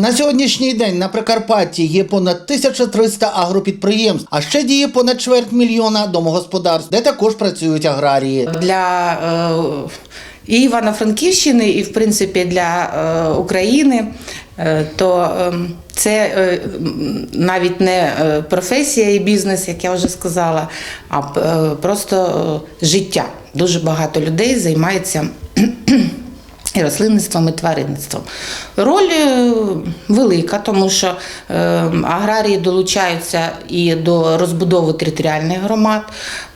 На сьогоднішній день на Прикарпатті є понад 1300 агропідприємств, а ще діє понад чверть мільйона домогосподарств, де також працюють аграрії. для е, і Івано-Франківщини, і в принципі для е, України, е, то е, це е, навіть не професія і бізнес, як я вже сказала, а просто життя. Дуже багато людей займається. І рослинництвом і тваринництвом. Роль е, велика, тому що е, аграрії долучаються і до розбудови територіальних громад,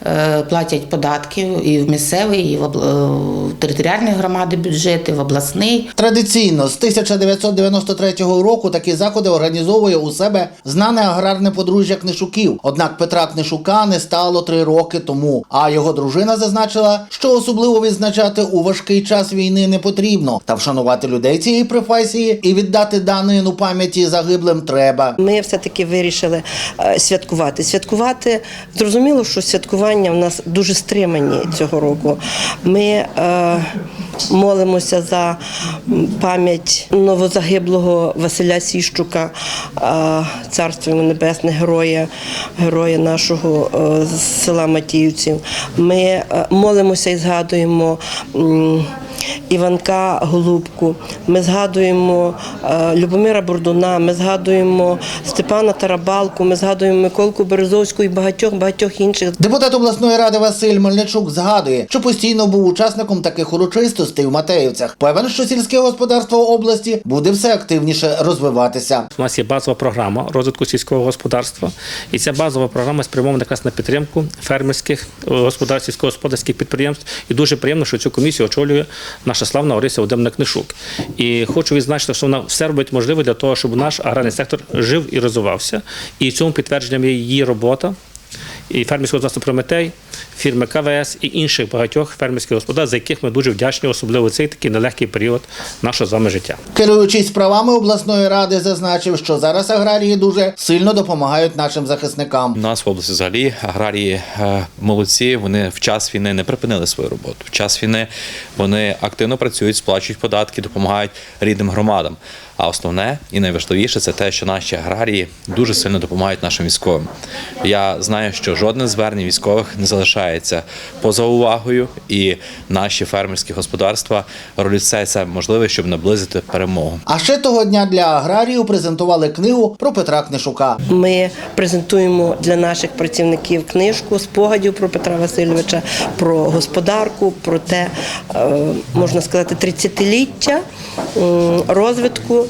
е, платять податки і в місцевий, і в територіальні громади бюджети, в обласний. Традиційно з 1993 року такі заходи організовує у себе знане аграрне подружжя Книшуків. Однак Петра Книшука не стало три роки тому. А його дружина зазначила, що особливо відзначати у важкий час війни не потрібно, та вшанувати людей цієї професії і віддати данину пам'яті загиблим треба. Ми все-таки вирішили е, святкувати. Святкувати зрозуміло, що святкування в нас дуже стримані цього року. Ми е, молимося за пам'ять новозагиблого Василя Сіщука, е, царство йому небесне, героя, героя нашого е, села Матіївців. Ми е, молимося і згадуємо. м, Іванка Голубку, ми згадуємо е, Любомира Бурдуна, ми згадуємо Степана Тарабалку, ми згадуємо Миколку Березовську і багатьох багатьох інших. Депутат обласної ради Василь Мельничук згадує, що постійно був учасником таких урочистостей в Матеївцях. Певен, що сільське господарство області буде все активніше розвиватися. У нас є базова програма розвитку сільського господарства, і ця базова програма спрямована якраз на підтримку фермерських е, господарств, сільськогосподарських підприємств. І дуже приємно, що цю комісію очолює наша славна Орися Володимирівна Книшук. І хочу відзначити, що вона все робить можливе для того, щоб наш аграрний сектор жив і розвивався. І цьому підтвердженням є її робота. І фермерського господарства Прометей, фірми КВС і інших багатьох фермерських господарств, за яких ми дуже вдячні, особливо цей такий нелегкий період нашого з вами життя. Керуючись справами обласної ради, зазначив, що зараз аграрії дуже сильно допомагають нашим захисникам. У нас в області взагалі аграрії е, молодці. Вони в час війни не припинили свою роботу. В час війни вони активно працюють, сплачують податки, допомагають рідним громадам. А основне і найважливіше це те, що наші аграрії дуже сильно допомагають нашим військовим. Я знаю, що жодне звернення військових не залишається поза увагою, і наші фермерські господарства роблять все це можливе, щоб наблизити перемогу. А ще того дня для аграріїв презентували книгу про Петра Книшука. Ми презентуємо для наших працівників книжку спогадів про Петра Васильовича, про господарку, про те, е, можна сказати, 30-ліття розвитку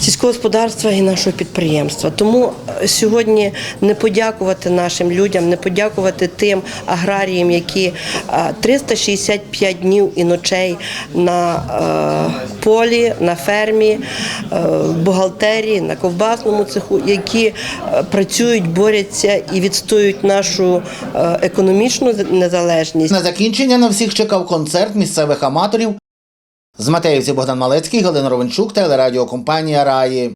сільського господарства і нашого підприємства. Тому е, сьогодні не подякувати нашим людям, не подякувати тим аграріям, які е, 365 днів і ночей на е, полі, на фермі, е, в бухгалтерії, на ковбасному цеху, які е, працюють, борються і відстоюють нашу е, економічну незалежність. На закінчення на всіх чекав концерт місцевих аматорів. З Матеївці Богдан Малецький, Галина Ровенчук, телерадіокомпанія Раї.